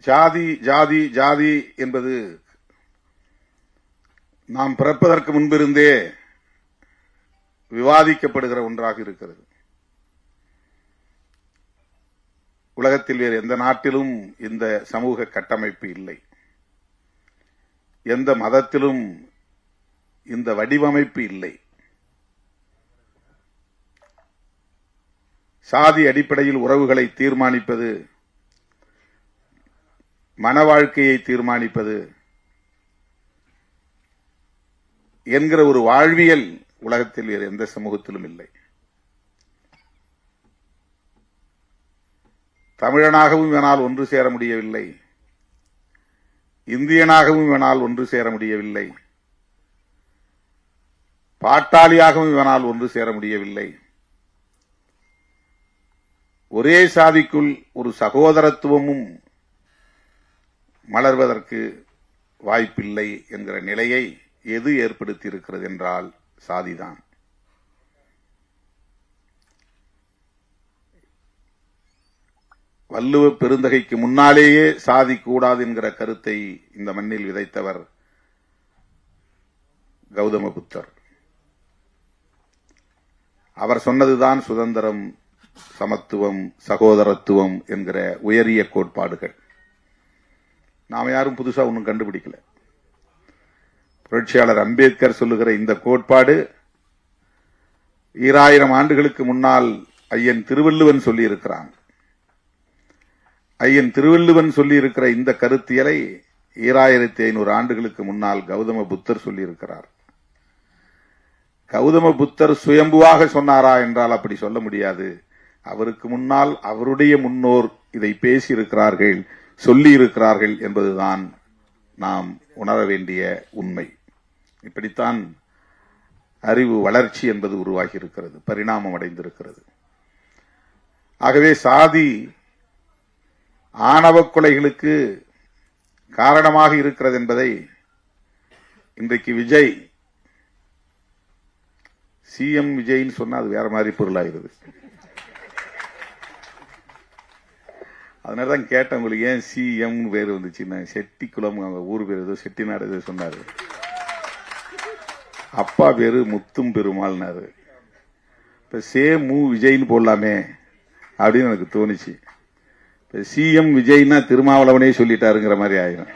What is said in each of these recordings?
ஜாதி ஜாதி ஜாதி என்பது நாம் பிறப்பதற்கு முன்பிருந்தே விவாதிக்கப்படுகிற ஒன்றாக இருக்கிறது. உலகத்தில் வேறு எந்த நாட்டிலும் இந்த சமூக கட்டமைப்பு இல்லை. எந்த மதத்திலும் இந்த வடிவமைப்பு இல்லை. சாதி அடிப்படையில் உறவுகளை தீர்மானிப்பது மன வாழ்க்கையை தீர்மானிப்பது என்கிற ஒரு வாழ்வியல் உலகத்தில் வேறு எந்த சமூகத்திலும் இல்லை. தமிழனாகவும் இவனால் ஒன்று சேர முடியவில்லை. இந்தியனாகவும் இவனால் ஒன்று சேர முடியவில்லை. பாட்டாளியாகவும் இவனால் ஒன்று சேர முடியவில்லை. ஒரே சாதிக்குள் ஒரு சகோதரத்துவமும் மலர்வதற்கு வாய்ப்பில்லை என்கிற நிலையை எது ஏற்படுத்தி இருக்கிறது என்றால் சாதிதான். வள்ளுவ பெருந்தகைக்கு முன்னாலேயே சாதி கூடாது என்கிற கருத்தை இந்த மண்ணில் விதைத்தவர் கௌதம புத்தர் அவர் சொன்னதுதான் சுதந்திரம் சமத்துவம் சகோதரத்துவம் என்கிற உயரிய கோட்பாடுகள். நாம் யாரும் புதுசா ஒன்றும் கண்டுபிடிக்கல. புரட்சியாளர் அம்பேத்கர் சொல்லுகிற இந்த கோட்பாடு ஈராயிரம் ஆண்டுகளுக்கு முன்னால் ஐயன் திருவள்ளுவன் சொல்லியிருக்கிறான். ஐயன் திருவள்ளுவன் சொல்லி இருக்கிற இந்த கருத்தியலை ஈராயிரத்தி ஐநூறு ஆண்டுகளுக்கு முன்னால் கௌதம புத்தர் சொல்லி இருக்கிறார் கௌதம புத்தர் சுயம்புவாக சொன்னாரா என்றால் அப்படி சொல்ல முடியாது. அவருக்கு முன்னால் அவருடைய முன்னோர் இதை பேசியிருக்கிறார்கள். சொல்லி இருக்கிறார்கள் என்பதுதான் நாம் உணர வேண்டிய உண்மை. இப்படித்தான் அறிவு வளர்ச்சி என்பது உருவாகி இருக்கிறது பரிணாமம் அடைந்திருக்கிறது. ஆகவே சாதி ஆணவ கொலைகளுக்கு காரணமாக இருக்கிறது என்பதை இன்றைக்கு விஜய் சிஎம் விஜய்னு சொன்னால் அது வேற மாதிரி பொருளாகிறது அதனாலதான் கேட்டேன் உங்களுக்கு ஏன் சிஎம்னு பேர் வந்துச்சுன்னா செட்டிக்குளம் அவங்க ஊர் பேர் ஏதோ செட்டிநாடு ஏதோ சொன்னார். அப்பா பேரு முத்தும் பெருமாள்னாரு. இப்போ சே மு விஜய்னு போடலாமே அப்படின்னு எனக்கு தோணுச்சு. இப்போ சிஎம் விஜய்னா திருமாவளவனே சொல்லிட்டாருங்கிற மாதிரி ஆயிரும்.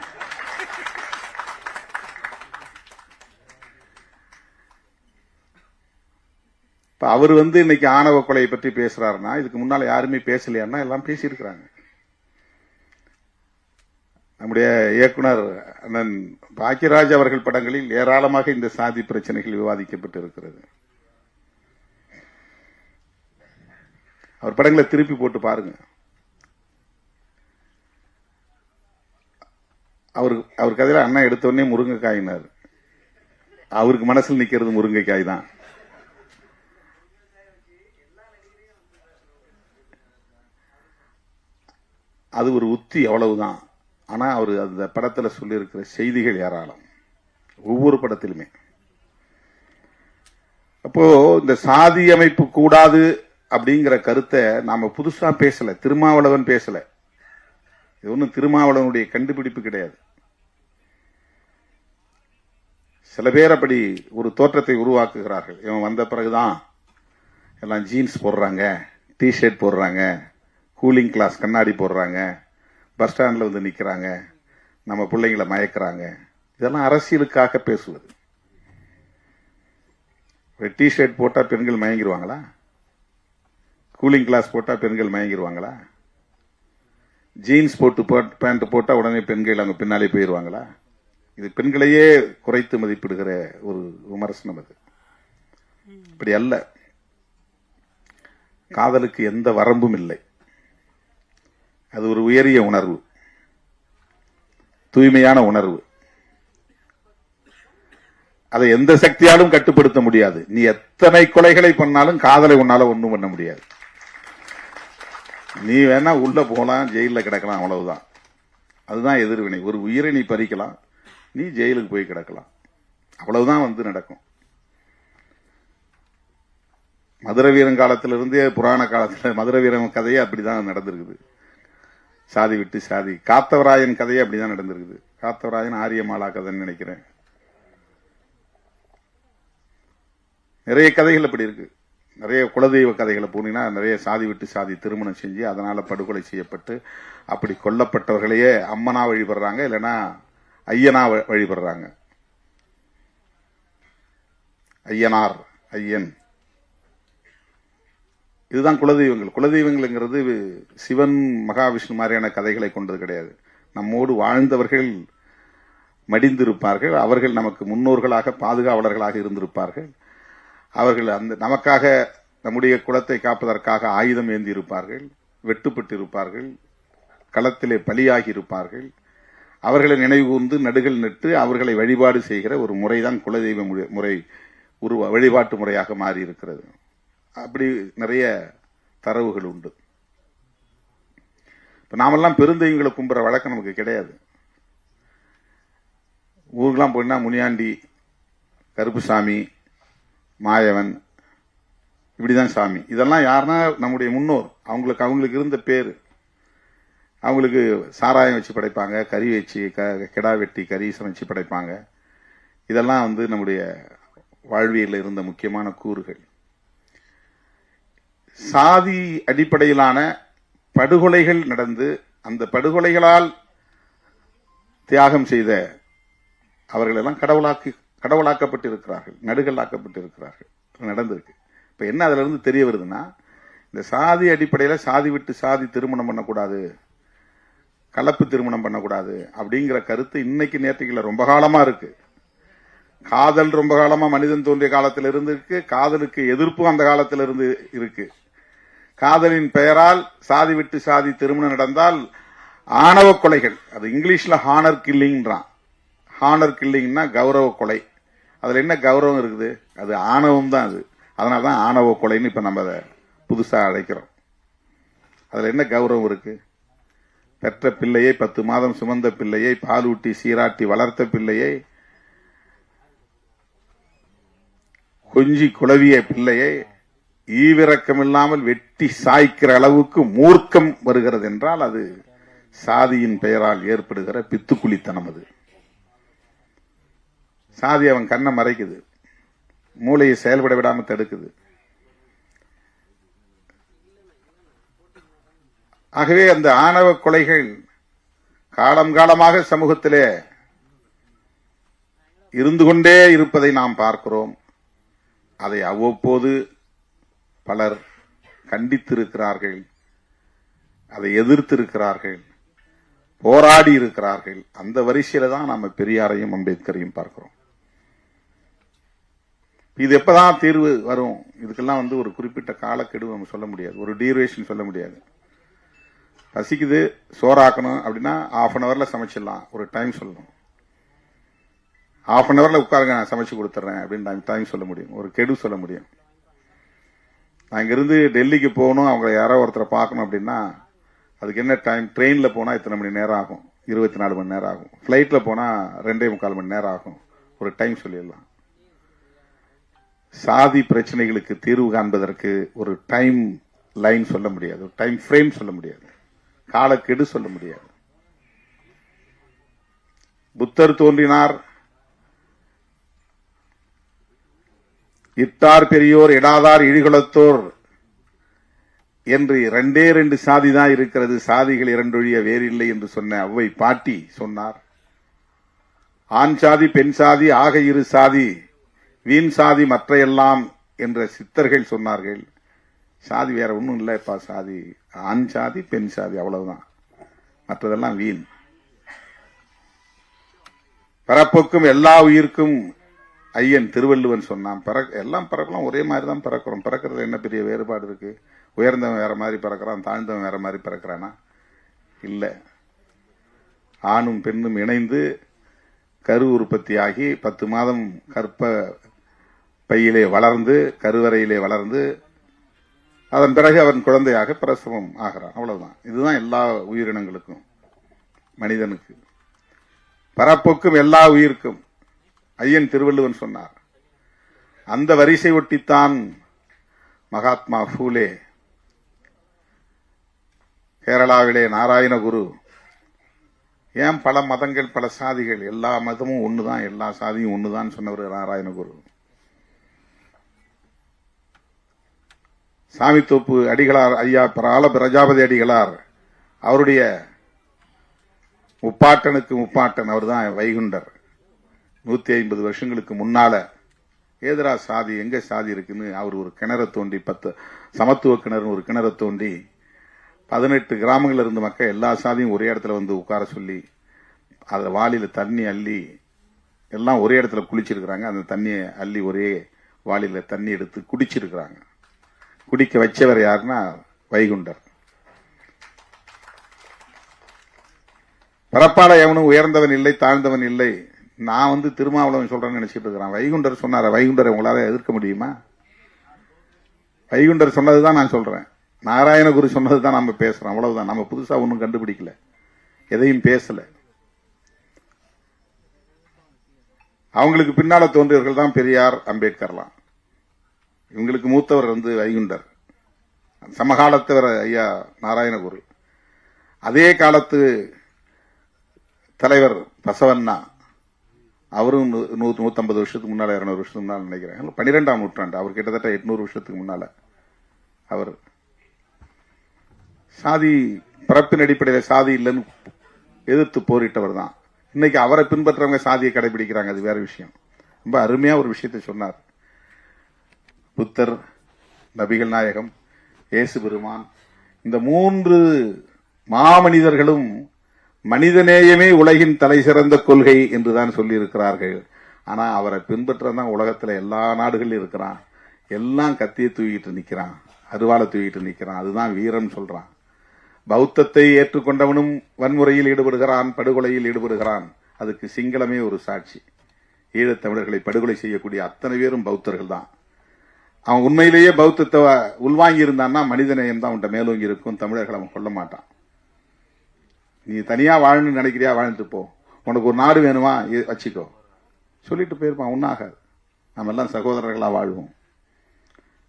இப்போ அவர் வந்து இன்னைக்கு ஆணவ கொலையை பற்றி பேசுறாருன்னா இதுக்கு முன்னால் யாருமே பேசலையான்னா எல்லாம் பேசியிருக்கிறாங்க. நம்முடைய இயக்குனர் அண்ணன் பாக்கியராஜ் அவர்கள் படங்களில் ஏராளமாக இந்த சாதி பிரச்சனைகள் விவாதிக்கப்பட்டு இருக்கிறது அவர் படங்களை திருப்பி போட்டு பாருங்க. அவர் அவர் கதையில அண்ணா எடுத்த உடனே முருங்கைக்காயினார். அவருக்கு மனசில் நிக்கிறது முருங்கைக்காய் தான். அது ஒரு உத்தி அவ்வளவுதான். ஆனா அவர் அந்த படத்துல சொல்லியிருக்கிற செய்திகள் ஏராளம். ஒவ்வொரு படத்திலுமே. அப்போ இந்த சாதி அமைப்பு கூடாது அப்படிங்கிற கருத்தை நாம புதுசா பேசல திருமாவளவன் பேசல. இது ஒன்றும் திருமாவளவனுடைய கண்டுபிடிப்பு கிடையாது. சில பேர் அப்படி ஒரு தோற்றத்தை உருவாக்குகிறார்கள். இவன் வந்த பிறகுதான் எல்லாம் ஜீன்ஸ் போடுறாங்க டி ஷர்ட் போடுறாங்க கூலிங் கிளாஸ் கண்ணாடி போடுறாங்க பஸ் ஸ்டாண்டில் வந்து நிக்கிறாங்க. நம்ம பிள்ளைங்களை மயக்கிறாங்க. இதெல்லாம் அரசியலுக்காக பேசுவது. டி ஷர்ட் போட்டா பெண்கள் மயங்கிருவாங்களா? கூலிங் கிளாஸ் போட்டால் பெண்கள் மயங்கிருவாங்களா? ஜீன்ஸ் போட்டு பேண்ட் போட்டால் உடனே பெண்கள் அங்க பின்னாலே போயிடுவாங்களா இது பெண்களையே குறைத்து மதிப்பிடுகிற ஒரு விமர்சனம் அது. இப்படி அல்ல. காதலுக்கு எந்த வரம்பும் இல்லை. அது ஒரு உயரிய உணர்வு. தூய்மையான உணர்வு. அதை எந்த சக்தியாலும் கட்டுப்படுத்த முடியாது. நீ எத்தனை கொலைகளை பண்ணாலும் காதலை உன்னால ஒன்றும் பண்ண முடியாது. நீ வேணா உள்ள போகலாம் ஜெயிலில் கிடக்கலாம் அவ்வளவுதான். அதுதான் எதிர்வினை. ஒரு உயிரை நீ பறிக்கலாம் நீ ஜெயிலுக்கு போய் கிடக்கலாம். அவ்வளவுதான் வந்து நடக்கும். மதுர வீரன் காலத்திலிருந்தே புராண காலத்தில் மதுர வீரன் கதையே அப்படிதான் நடந்திருக்குது. சாதி விட்டு சாதி. காத்தவராயன் கதையே அப்படிதான் நடந்திருக்குது. காத்தவராயன் ஆரியமாலா கதைன்னு நினைக்கிறேன். நிறைய கதைகள் அப்படி இருக்கு. நிறைய குலதெய்வ கதைகளை போனீங்கன்னா நிறைய சாதி விட்டு சாதி திருமணம் செஞ்சு அதனால படுகொலை செய்யப்பட்டு அப்படி கொல்லப்பட்டவர்களையே அம்மனா வழிபடுறாங்க இல்லைன்னா ஐயனா வ- வழிபடுறாங்க. ஐயனார் ஐயன். இதுதான் குலதெய்வங்கள். குலதெய்வங்கள்ங்கிறது சிவன் மகாவிஷ்ணு மாதிரியான கதைகளை கொண்டது கிடையாது. நம்மோடு வாழ்ந்தவர்கள் மடிந்திருப்பார்கள். அவர்கள் நமக்கு முன்னோர்களாக பாதுகாவலர்களாக இருந்திருப்பார்கள். அவர்கள் அந்த நமக்காக நம்முடைய குலத்தை காப்பதற்காக ஆயுதம் ஏந்தி இருப்பார்கள் வெட்டுப்பட்டு இருப்பார்கள் களத்திலே பலியாகி இருப்பார்கள் அவர்களை நினைவு கூர்ந்து நடுகள் நட்டு அவர்களை வழிபாடு செய்கிற ஒரு முறைதான் குலதெய்வ முறை- முறை உருவ வழிபாட்டு முறையாக மாறியிருக்கிறது. அப்படி நிறைய தரவுகள் உண்டு. இப்போ நாமெல்லாம் பெருந்தெய்வங்களை கும்புற வழக்கம் நமக்கு கிடையாது. ஊருக்கெல்லாம் போயினா முனியாண்டி கருப்புசாமி மாயவன் இப்படிதான் சாமி. இதெல்லாம் யாருன்னா நம்முடைய முன்னோர். அவங்களுக்கு அவங்களுக்கு இருந்த பேர். அவங்களுக்கு சாராயம் வச்சு படைப்பாங்க கறி வச்சு க- கிடா வெட்டி கறி சமைச்சு படைப்பாங்க. இதெல்லாம் வந்து நம்முடைய வாழ்வியலில் இருந்த முக்கியமான கூறுகள். சாதி அடிப்படையிலான படுகொலைகள் நடந்து அந்த படுகொலைகளால் தியாகம் செய்த அவர்களெல்லாம் கடவுளாக்கி கடவுளாக்கப்பட்டிருக்கிறார்கள் நடுகளாக்கப்பட்டிருக்கிறார்கள். நடந்திருக்கு. இப்போ என்ன அதிலிருந்து தெரிய வருதுன்னா இந்த சாதி அடிப்படையில் சாதி விட்டு சாதி திருமணம் பண்ணக்கூடாது கலப்பு திருமணம் பண்ணக்கூடாது அப்படிங்கிற கருத்து இன்னைக்கு நேற்றுக்குல ரொம்ப காலமாக இருக்கு. காதல் ரொம்ப காலமாக மனிதன் தோன்றிய காலத்தில் இருந்து இருக்கு. காதலுக்கு எதிர்ப்பும் அந்த காலத்தில் இருந்து இருக்கு. காதலின் பெயரால் சாதி விட்டு சாதி திருமணம் நடந்தால் ஆணவ கொலைகள். அது இங்கிலீஷ்ல ஹானர் கில்லிங்ன்றான் ஹானர் கில்லிங்னா கௌரவ கொலை. அதுல என்ன கௌரவம் இருக்குது? அது ஆணவம் தான் அது. அதனால தான் ஆணவ கொலைன்னு இப்ப நம்ம அதை புதுசா அழைக்கிறோம். அதுல என்ன கௌரவம் இருக்கு? பெற்ற பிள்ளையை பத்து மாதம் சுமந்த பிள்ளையை பாலூட்டி சீராட்டி வளர்த்த பிள்ளையை கொஞ்சி குளவிய பிள்ளையை ஈவிரக்கம் இல்லாமல் வெட்டி சாய்க்கிற அளவுக்கு மூர்க்கம் வருகிறது என்றால் அது சாதியின் பெயரால் ஏற்படுகிற பித்துக்குழித்தனம் அது. சாதி அவன் கண்ணை மறைக்குது. மூளையை செயல்பட விடாம தடுக்குது. ஆகவே அந்த ஆணவ கொலைகள் காலம் காலமாக சமூகத்திலே இருந்து கொண்டே இருப்பதை நாம் பார்க்கிறோம். அதை அவ்வப்போது பலர் கண்டித்திருக்கிறார்கள் அதை எதிர்த்திருக்கிறார்கள் போராடி இருக்கிறார்கள் அந்த வரிசையில தான் நாம பெரியாரையும் அம்பேத்கரையும் பார்க்கிறோம். இது எப்பதான் தீர்வு வரும்? இதுக்கெல்லாம் வந்து ஒரு குறிப்பிட்ட காலக்கெடு நம்ம சொல்ல முடியாது. ஒரு டியூரேஷன் சொல்ல முடியாது. பசிக்குது சோறாக்கணும் அப்படின்னா ஆஃப் அன் ஹவர்ல சமைச்சிடலாம். ஒரு டைம் சொல்லணும். ஆஃப் அன் ஹவர்ல உட்காருங்க நான் சமைச்சு கொடுத்துட்றேன் அப்படின்னு டைம் சொல்ல முடியும். ஒரு கெடு சொல்ல முடியும். நான் இங்கிருந்து டெல்லிக்கு போகணும் அவங்கள யாரோ ஒருத்தரை பார்க்கணும் அப்படின்னா அதுக்கு என்ன டைம் ட்ரெயினில் போனால் இத்தனை மணி நேரம் ஆகும்? இருபத்தி நாலு மணி நேரம் ஆகும். ஃப்ளைட்டில் போனால் ரெண்டே முக்கால் மணி நேரம் ஆகும். ஒரு டைம் சொல்லிடலாம். சாதி பிரச்சனைகளுக்கு தீர்வு காண்பதற்கு ஒரு டைம் லைன் சொல்ல முடியாது. ஒரு டைம் ஃப்ரேம் சொல்ல முடியாது. காலக்கெடு சொல்ல முடியாது. புத்தர் தோன்றினார். இட்டார் பெரியோர் இடாதார் இழிகுலத்தோர் என்று ரெண்டே ரெண்டு சாதி தான் இருக்கிறது. சாதிகள் இரண்டொழிய வேறில்லை என்று சொன்ன அவ்வை பாட்டி சொன்னார். ஆண் சாதி பெண் சாதி ஆக இரு சாதி வீண் சாதி மற்றையெல்லாம் என்ற சித்தர்கள் சொன்னார்கள். சாதி வேற ஒன்றும் இல்லைப்பா சாதி. ஆண் சாதி பெண் சாதி அவ்வளவுதான். மற்றதெல்லாம் வீண். பிறப்புக்கும் எல்லா உயிர்க்கும் ஐயன் திருவள்ளுவன் சொன்னான். பிற- எல்லாம் பிறக்கலாம். ஒரே மாதிரி தான் பிறக்கிறோம். பிறக்கிறது என்ன பெரிய வேறுபாடு இருக்கு? உயர்ந்தவன் வேற மாதிரி பிறக்கிறான். தாழ்ந்தவன் வேற மாதிரி பிறக்கிறானா? இல்லை. ஆணும் பெண்ணும் இணைந்து கரு உற்பத்தியாகி பத்து மாதம் கற்ப பையிலே வளர்ந்து கருவறையிலே வளர்ந்து அதன் பிறகு அவன் குழந்தையாக பிரசவம் ஆகிறான். அவ்வளவுதான். இதுதான் எல்லா உயிரினங்களுக்கும் மனிதனுக்கு. பரப்புக்கும் எல்லா உயிருக்கும். ஐயன் திருவள்ளுவன் சொன்னார். அந்த வரிசை ஒட்டித்தான் மகாத்மா ஃபூலே. கேரளாவிலே நாராயணகுரு. ஏன் பல மதங்கள் பல சாதிகள் எல்லா மதமும் ஒண்ணுதான் எல்லா சாதியும் ஒண்ணுதான் சொன்னவர் நாராயணகுரு. சாமித்தோப்பு அடிகளார் ஐயா பிரால பிரஜாபதி அடிகளார். அவருடைய முப்பாட்டனுக்கு முப்பாட்டன் அவர்தான் வைகுண்டர். நூத்தி ஐம்பது வருஷங்களுக்கு முன்னால ஏதரா சாதி எங்க சாதி இருக்குன்னு அவர் ஒரு கிணறு தோண்டி பத்து சமத்துவ கிணறு ஒரு கிணறு தோண்டி பதினெட்டு கிராமங்கள்ல இருந்த மக்கள் எல்லா சாதியும் ஒரே இடத்துல வந்து உட்கார சொல்லி அதை வாளியில தண்ணி அள்ளி எல்லாம் ஒரே இடத்துல குளிச்சிருக்கிறாங்க. அந்த தண்ணியை அள்ளி ஒரே வாளியில தண்ணி எடுத்து குடிச்சிருக்கிறாங்க. குடிக்க வச்சவர் யாருன்னா வைகுண்டர். பரப்பாள எவனும் உயர்ந்தவன் இல்லை தாழ்ந்தவன் இல்லை. நான் வந்து திருமாவளவன் சொல்றேன்னு நினைச்சிட்டு இருக்கிறான். வைகுண்டர் சொன்னார வைகுண்டரை உங்களால எதிர்க்க முடியுமா? வைகுண்டர் சொன்னதுதான் நான் சொல்றேன். நாராயணகுரு சொன்னதுதான் நம்ம பேசுறோம். அவ்வளவுதான். நம்ம புதுசா ஒன்றும் கண்டுபிடிக்கல. எதையும் பேசல. அவங்களுக்கு பின்னால தோன்றியவர்கள் தான் பெரியார் அம்பேத்கர்லாம். இவங்களுக்கு மூத்தவர் வந்து வைகுண்டர். சமகாலத்தவர் ஐயா நாராயணகுரு. அதே காலத்து தலைவர் பசவண்ணா. அவரும் நூ- நூ- நூத்தம்பது வருஷத்துக்கு முன்னால இருநூறு வருஷத்துக்கு முன்னால நினைக்கிறேன். பன்னிரெண்டாம் நூற்றாண்டு. அவர் கிட்டத்தட்ட எட்நூறு வருஷத்துக்கு முன்னால அவர் சாதி பிறப்பின் அடிப்படையில் சாதி இல்லைன்னு எதிர்த்து போரிட்டவர் தான். இன்னைக்கு அவரை பின்பற்றவங்க சாதியை கடைபிடிக்கிறாங்க. அது வேற விஷயம். ரொம்ப அருமையா ஒரு விஷயத்தை சொன்னார். புத்தர் நபிகள் நாயகம் இயேசு பெருமான் இந்த மூன்று மாமனிதர்களும் மனிதநேயமே உலகின் தலை சிறந்த கொள்கை என்றுதான் சொல்லியிருக்கிறார்கள். ஆனா அவரை பின்பற்றதான் உலகத்துல எல்லா நாடுகளிலும் இருக்கிறான். எல்லாம் கத்தியை தூக்கிட்டு நிக்கிறான். அருவாளை தூக்கிட்டு நிக்கிறான். அதுதான் வீரம் சொல்றான். பௌத்தத்தை ஏற்றுக்கொண்டவனும் வன்முறையில் ஈடுபடுகிறான் படுகொலையில் ஈடுபடுகிறான். அதுக்கு சிங்களமே ஒரு சாட்சி. ஈழத்தமிழர்களை படுகொலை செய்யக்கூடிய அத்தனை பேரும் பௌத்தர்கள் தான். அவன் உண்மையிலேயே பௌத்தத்தை உள்வாங்கி இருந்தான்னா மனிதநேயம் தான் உன்ட்ட மேலோங்கி இருக்கும். தமிழர்களை அவன் கொல்ல மாட்டான். நீ தனியா வாழணும்னு நினைக்கிறியா? வாழ்ந்துட்டு போ. உனக்கு ஒரு நாடு வேணுமா? வச்சுக்கோ. சொல்லிட்டு போயிருப்பான். உண்ணாகாது நம்ம எல்லாம் சகோதரர்களா வாழ்வோம்.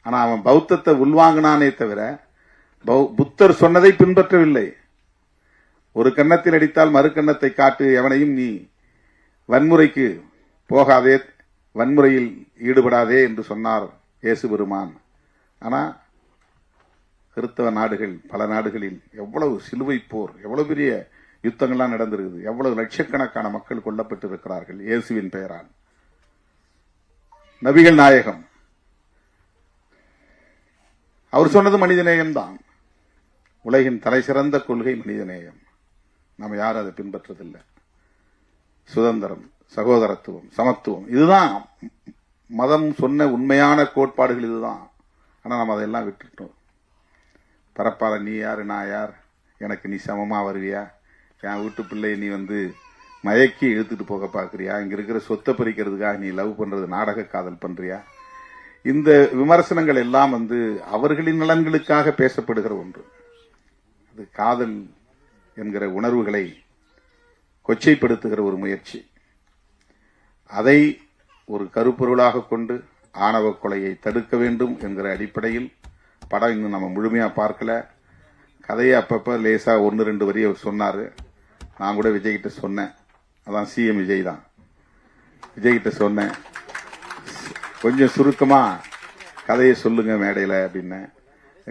ஆனா அவன் பௌத்தத்தை உள்வாங்கினானே தவிர பௌ- புத்தர் சொன்னதை பின்பற்றவில்லை. ஒரு கன்னத்தில் அடித்தால் மறு கன்னத்தை காட்டு எவனையும் நீ வன்முறைக்கு போகாதே வன்முறையில் ஈடுபடாதே என்று சொன்னார் இயேசு பெருமான். ஆனா கிறிஸ்தவ நாடுகள் பல நாடுகளில் எவ்வளவு சிலுவை போர் எவ்வளவு பெரிய யுத்தங்கள்லாம் நடந்திருக்குது எவ்வளவு லட்சக்கணக்கான மக்கள் கொல்லப்பட்டு இருக்கிறார்கள் இயேசுவின் பெயரால். நபிகள் நாயகம். அவர் சொன்னது மனிதநேயம் தான் உலகின் தலை சிறந்த கொள்கை மனிதநேயம். நம்ம யாரும் அதை பின்பற்றதில்லை. சுதந்திரம் சகோதரத்துவம் சமத்துவம் இதுதான் மதம் சொன்ன உண்மையான கோட்பாடுகள் இதுதான். ஆனால் நம்ம அதெல்லாம் விட்டுட்டோம். பரப்பாளர் நீ யார் நான் யார்? எனக்கு நீ சமமாக வருவியா? என் வீட்டு பிள்ளை நீ வந்து மயக்கி இழுத்துட்டு போக பார்க்குறியா? இங்கே இருக்கிற சொத்தை பறிக்கிறதுக்காக நீ லவ் பண்ணுறது நாடக காதல் பண்ணுறியா இந்த விமர்சனங்கள் எல்லாம் வந்து அவர்களின் நலன்களுக்காக பேசப்படுகிற ஒன்று. அது காதல் என்கிற உணர்வுகளை கொச்சைப்படுத்துகிற ஒரு முயற்சி. அதை ஒரு கருப்பொருளாக கொண்டு ஆணவ கொலையை தடுக்க வேண்டும் என்கிற அடிப்படையில் படம் இன்னும் நம்ம முழுமையாக பார்க்கல. கதையை அப்பப்போ லேசாக ஒன்று ரெண்டு வரி அவர் சொன்னார். நான் கூட விஜய்கிட்ட சொன்னேன். அதான் சிஎம் விஜய் தான். விஜய்கிட்ட சொன்னேன். கொஞ்சம் சுருக்கமாக கதையை சொல்லுங்க மேடையில் அப்படின்னு.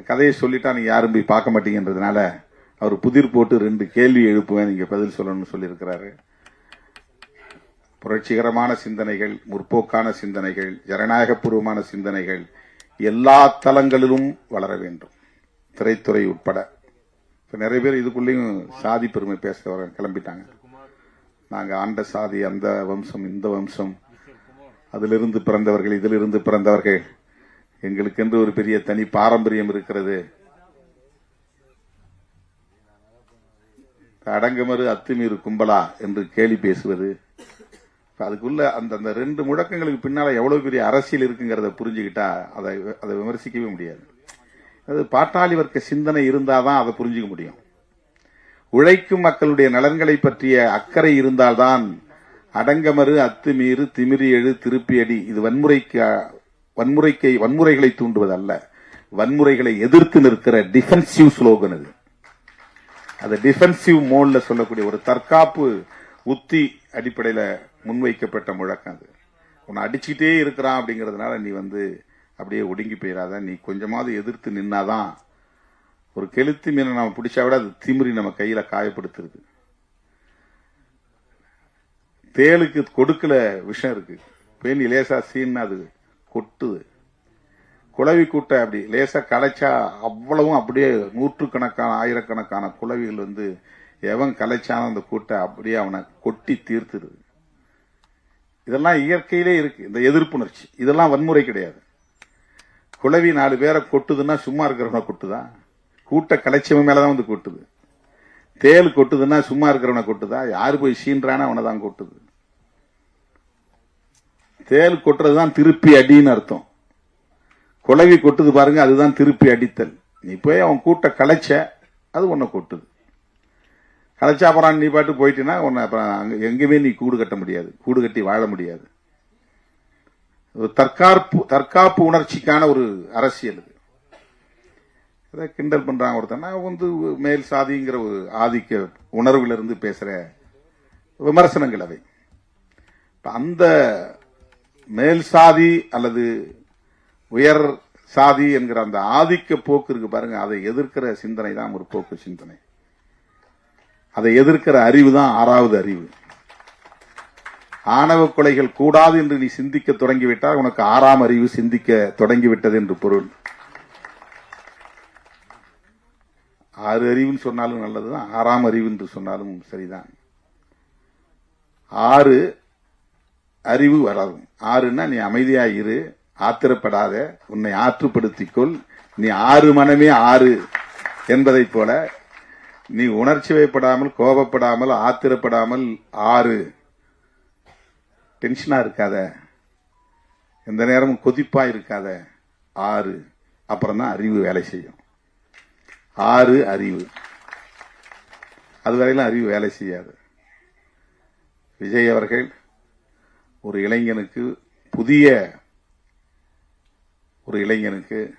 கதையை சொல்லிட்டா நீங்கள் யாரும் போய் பார்க்க மாட்டீங்கன்றதுனால அவர் புதிர் போட்டு ரெண்டு கேள்வி எழுப்புவேன் நீங்கள் பதில் சொல்லணும்னு சொல்லியிருக்கிறாரு. புரட்சிகரமான சிந்தனைகள் முற்போக்கான சிந்தனைகள் ஜனநாயகபூர்வமான சிந்தனைகள் எல்லா தலங்களிலும் வளர வேண்டும். திரைத்துறை உட்பட. இப்போ நிறைய பேர் இதுக்குள்ளேயும் சாதி பெருமை பேச கிளம்பிட்டாங்க. நாங்கள் ஆண்ட சாதி அந்த வம்சம் இந்த வம்சம். அதிலிருந்து பிறந்தவர்கள் இதிலிருந்து பிறந்தவர்கள். எங்களுக்கென்று ஒரு பெரிய தனி பாரம்பரியம் இருக்கிறது. அடங்குமறு அத்துமீறு கும்பலா என்று கேலி பேசுவது. அதுக்குள்ள அந்த அந்த ரெண்டு முழக்கங்களுக்கு பின்னால எவ்வளவு பெரிய அரசியல் இருக்குங்கிறத புரிஞ்சுக்கிட்டா அதை அதை விமர்சிக்கவே முடியாது. அது பாட்டாளி வர்க்க சிந்தனை இருந்தாதான் அதை புரிஞ்சுக்க முடியும். உழைக்கும் மக்களுடைய நலன்களை பற்றிய அக்கறை இருந்தால்தான் அடங்கமறு அத்துமீறு திமிரி எழு இது வன்முறைக்கு வன்முறைக்கு வன்முறைகளை தூண்டுவதல்ல. வன்முறைகளை எதிர்த்து நிற்கிற டிஃபென்சிவ் ஸ்லோகன் இது அது டிஃபென்சிவ் மோட்ல சொல்லக்கூடிய ஒரு தற்காப்பு உத்தி அடிப்படையில முன்வைக்கப்பட்ட முழக்கம் அது. உன்னை அடிச்சுக்கிட்டே இருக்கிறான் அப்படிங்கறதுனால நீ வந்து அப்படியே ஒடுங்கி போயிடாத நீ கொஞ்சமாவது எதிர்த்து நின்னாதான் ஒரு கெளுத்தி மீனை நம்ம பிடிச்சா விட அது திமிரி நம்ம கையில காயப்படுத்துறது தேளுக்கு கொடுக்கல விஷம் இருக்கு. பேணி லேசா சீன் அது கொட்டுது. குளவி கூட்டை அப்படி லேசா கலைச்சா அவ்வளவும் அப்படியே நூற்றுக்கணக்கான ஆயிரக்கணக்கான குளவிகள் வந்து எவன் கலைச்சானோ அந்த கூட்டை அப்படியே அவனை கொட்டி தீர்த்துடுது இதெல்லாம் இயற்கையிலே இருக்கு. இந்த எதிர்ப்புணர்ச்சி. இதெல்லாம் வன்முறை கிடையாது. குழவி நாலு பேரை கொட்டுதுன்னா சும்மா இருக்கிறவனை கொட்டுதா? கூட்ட கலைச்சவன் மேலதான் வந்து கொட்டுது. தேல் கொட்டுதுன்னா சும்மா இருக்கிறவனை கொட்டுதா? யாரு போய் சீன்றான அவனை தான் கொட்டுது. தேல் கொட்டுறதுதான் திருப்பி அடின்னு அர்த்தம். குழவி கொட்டுது பாருங்க அதுதான் திருப்பி அடித்தல். நீ போய் அவன் கூட்ட கலைச்ச அது உன்னை கொட்டுது. கலைச்சா அப்புறம் நீ பாட்டு போயிட்டீங்கன்னா உன்னை அப்புறம் அங்கே எங்கேயுமே நீ கூடு கட்ட முடியாது. கூடு கட்டி வாழ முடியாது. ஒரு தற்காப்பு தற்காப்பு உணர்ச்சிக்கான ஒரு அரசியல் இது. அதை கிண்டல் பண்றாங்க ஒருத்தனா. வந்து மேல் சாதிங்கிற ஒரு ஆதிக்க உணர்விலிருந்து பேசுற விமர்சனங்கள் அவை. அந்த மேல் சாதி அல்லது உயர் சாதி என்கிற அந்த ஆதிக்க போக்கு இருக்கு பாருங்க. அதை எதிர்க்கிற சிந்தனை தான் ஒரு போக்கு சிந்தனை. அதை எதிர்க்கிற அறிவு தான் ஆறாவது அறிவு. ஆணவ கொலைகள் கூடாது என்று நீ சிந்திக்க தொடங்கிவிட்டால் உனக்கு ஆறாம் அறிவு சிந்திக்க தொடங்கிவிட்டது என்று பொருள். ஆறு அறிவுன்னு சொன்னாலும் நல்லதுதான் ஆறாம் அறிவு என்று சொன்னாலும் சரிதான். ஆறு அறிவு வராது. ஆறுன்னா நீ அமைதியாக இரு ஆத்திரப்படாத உன்னை ஆற்றுப்படுத்திக்கொள் நீ ஆறு மனமே ஆறு என்பதைப் போல நீ உணர்ச்சி வைப்படாமல் கோபப்படாமல் ஆத்திரப்படாமல் ஆறு. டென்ஷனா இருக்காத. எந்த நேரமும் கொதிப்பா இருக்காத. ஆறு. அப்புறம் தான் அறிவு வேலை செய்யும். ஆறு அறிவு. அதுவரையிலும் அறிவு வேலை செய்யாது. விஜய் அவர்கள் ஒரு இளைஞனுக்கு புதிய ஒரு இளைஞனுக்கு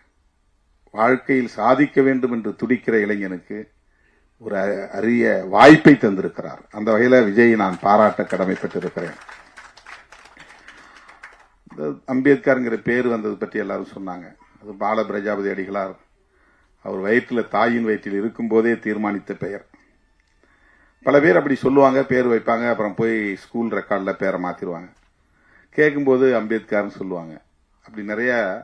வாழ்க்கையில் சாதிக்க வேண்டும் என்று துடிக்கிற இளைஞனுக்கு ஒரு அ- அரிய வாய்ப்பை தந்திருக்கிறார். அந்த வகையில் விஜய் நான் பாராட்ட கடமைப்பட்டிருக்கிறேன். இந்த அம்பேத்கர்ங்கிற பேர் வந்தது பற்றி எல்லாரும் சொன்னாங்க. அது பால பிரஜாபதி அடிகளார். அவர் வயிற்றில் தாயின் வயிற்றில் இருக்கும்போதே தீர்மானித்த பெயர். பல பேர் அப்படி சொல்லுவாங்க பேர் வைப்பாங்க அப்புறம் போய் ஸ்கூல் ரெக்கார்டில் பேரை மாற்றிடுவாங்க கேட்கும்போது அம்பேத்கர்னு சொல்லுவாங்க. அப்படி நிறைய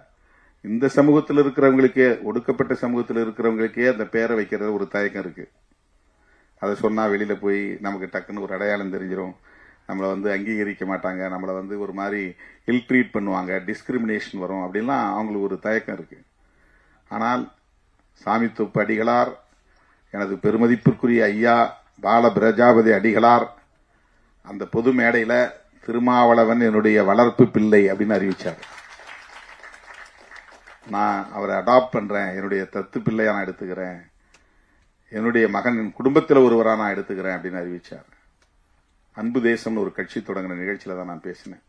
இந்த சமூகத்தில் இருக்கிறவங்களுக்கே ஒடுக்கப்பட்ட சமூகத்தில் இருக்கிறவங்களுக்கே அந்த பேரை வைக்கிறது ஒரு தயக்கம் இருக்குது அதை சொன்னால் வெளியில் போய் நமக்கு டக்குன்னு ஒரு அடையாளம் தெரிஞ்சிடும் நம்மளை வந்து அங்கீகரிக்க மாட்டாங்க. நம்மளை வந்து ஒரு மாதிரி இல் ட்ரீட் பண்ணுவாங்க. டிஸ்கிரிமினேஷன் வரும். அப்படின்லாம் அவங்களுக்கு ஒரு தயக்கம் இருக்குது ஆனால் சாமித்தொப்பு அடிகளார் எனது பெருமதிப்பிற்குரிய ஐயா பால பிரஜாபதி அடிகளார் அந்த பொது மேடையில் திருமாவளவன் என்னுடைய வளர்ப்பு பிள்ளை அப்படின்னு அறிவிச்சார். நான் அவரை அடாப்ட் பண்ணுறேன் என்னுடைய தத்து பிள்ளையை நான் எடுத்துக்கிறேன். என்னுடைய மகன் என் குடும்பத்தில் ஒருவராக நான் எடுத்துக்கிறேன் அப்படின்னு அறிவிச்சார். அன்பு தேசம்னு ஒரு கட்சி தொடங்கின நிகழ்ச்சியில தான் நான் பேசினேன்.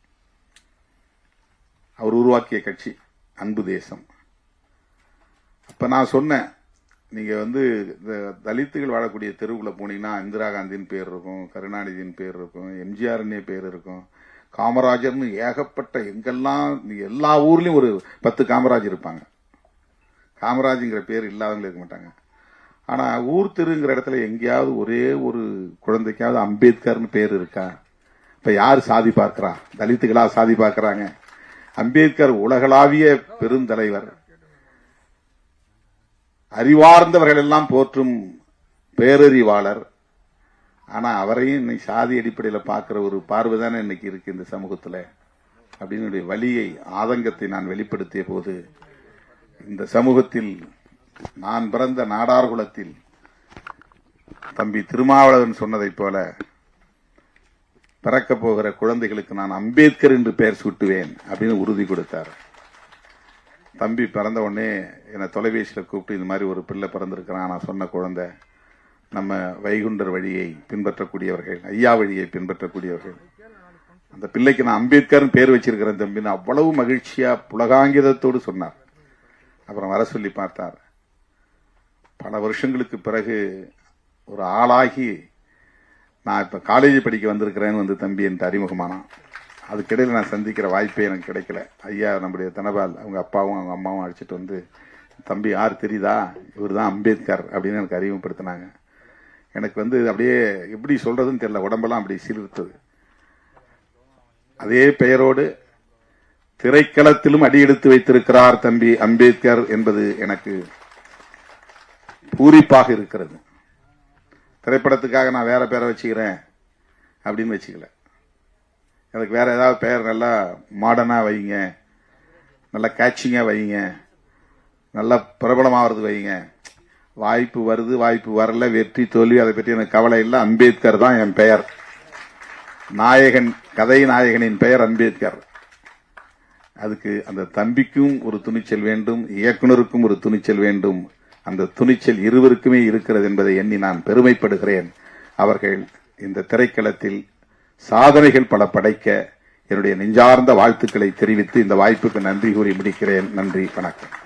அவர் உருவாக்கிய கட்சி அன்பு தேசம். அப்போ நான் சொன்னேன் நீங்கள் வந்து இந்த தலித்துகள் வாழக்கூடிய தெருவுக்குள்ளே போனீங்கன்னா இந்திரா காந்தியின் பேர் இருக்கும் கருணாநிதியின் பேர் இருக்கும் எம்ஜிஆர்னே பேர் இருக்கும். காமராஜர்னு ஏகப்பட்ட எங்கெல்லாம் எல்லா ஊர்லேயும் ஒரு பத்து காமராஜ் இருப்பாங்க. காமராஜ்ங்கிற பேர் இல்லாதவங்களும் இருக்க மாட்டாங்க. ஆனா ஊர் தெருங்கிற இடத்துல எங்கேயாவது ஒரே ஒரு குழந்தைக்காவது அம்பேத்கர்னு பேர் இருக்கா? இப்ப யார் சாதி பார்க்கிறா? தலித்துகளா சாதி பார்க்குறாங்க. அம்பேத்கர் உலகளாவிய பெருந்தலைவர். அறிவார்ந்தவர்கள் எல்லாம் போற்றும் பேரறிவாளர். ஆனா அவரையும் இன்னைக்கு சாதி அடிப்படையில் பார்க்கிற ஒரு பார்வை தானே இன்னைக்கு இருக்கு இந்த சமூகத்தில். அப்படின்னு வழியை ஆதங்கத்தை நான் வெளிப்படுத்திய போது இந்த சமூகத்தில் நான் பிறந்த நாடார்குலத்தில் தம்பி திருமாவளவன் சொன்னதைப் போல பிறக்க போகிற குழந்தைகளுக்கு நான் அம்பேத்கர் என்று பெயர் சூட்டுவேன் அப்படின்னு உறுதி கொடுத்தார். தம்பி பிறந்த உடனே என்னை தொலைபேசியில் கூப்பிட்டு இந்த மாதிரி ஒரு பிள்ளை பிறந்திருக்கிறான் நான் சொன்ன குழந்தை நம்ம வைகுண்டர் வழியை பின்பற்றக்கூடியவர்கள் ஐயா வழியை பின்பற்றக்கூடியவர்கள். அந்த பிள்ளைக்கு நான் அம்பேத்கர்னு பேர் வச்சிருக்கிறேன் தம்பின்னு அவ்வளவு மகிழ்ச்சியா புலகாங்கிதத்தோடு சொன்னார். அப்புறம் வர சொல்லி பார்த்தார். பல வருஷங்களுக்கு பிறகு ஒரு ஆளாகி நான் இப்போ காலேஜ் படிக்க வந்திருக்கிறேன்னு வந்து தம்பி என்கிட்ட அறிமுகமானான். அதுக்கிடையில் நான் சந்திக்கிற வாய்ப்பே எனக்கு கிடைக்கல. ஐயா நம்முடைய தனபால் அவங்க அப்பாவும் அவங்க அம்மாவும் அழைச்சிட்டு வந்து தம்பி யார் தெரியுதா? இவர் தான் அம்பேத்கர் அப்படின்னு எனக்கு அறிமுகப்படுத்தினாங்க. எனக்கு வந்து அப்படியே எப்படி சொல்கிறதுன்னு தெரியல. உடம்பெல்லாம் அப்படி சீர்த்தது அதே பெயரோடு திரைக்களத்திலும் அடியெடுத்து வைத்திருக்கிறார் தம்பி அம்பேத்கர் என்பது எனக்கு பூரிப்பாக இருக்கிறது. திரைப்படத்துக்காக நான் வேற பேரை வச்சுக்கிறேன் அப்படின்னு வச்சுக்கல. எனக்கு வேற ஏதாவது பெயர் நல்லா மாடர்னாக வைங்க நல்லா கேட்சிங்காக வைங்க நல்லா பிரபலமாகிறது வைங்க. வாய்ப்பு வருது வாய்ப்பு வரல வெற்றி தோல்வி அதை பற்றி எனக்கு கவலை இல்லை. அம்பேத்கர் தான் என் பெயர். நாயகன் கதை நாயகனின் பெயர் அம்பேத்கர். அதுக்கு அந்த தம்பிக்கும் ஒரு துணிச்சல் வேண்டும் இயக்குனருக்கும் ஒரு துணிச்சல் வேண்டும். அந்த துணிச்சல் இருவருக்குமே இருக்கிறது என்பதை எண்ணி நான் பெருமைப்படுகிறேன். அவர்கள் இந்த திரைக்களத்தில் சாதனைகள் பல படைக்க என்னுடைய நெஞ்சார்ந்த வாழ்த்துக்களை தெரிவித்து இந்த வாய்ப்புக்கு நன்றி கூறி முடிக்கிறேன். நன்றி வணக்கம்.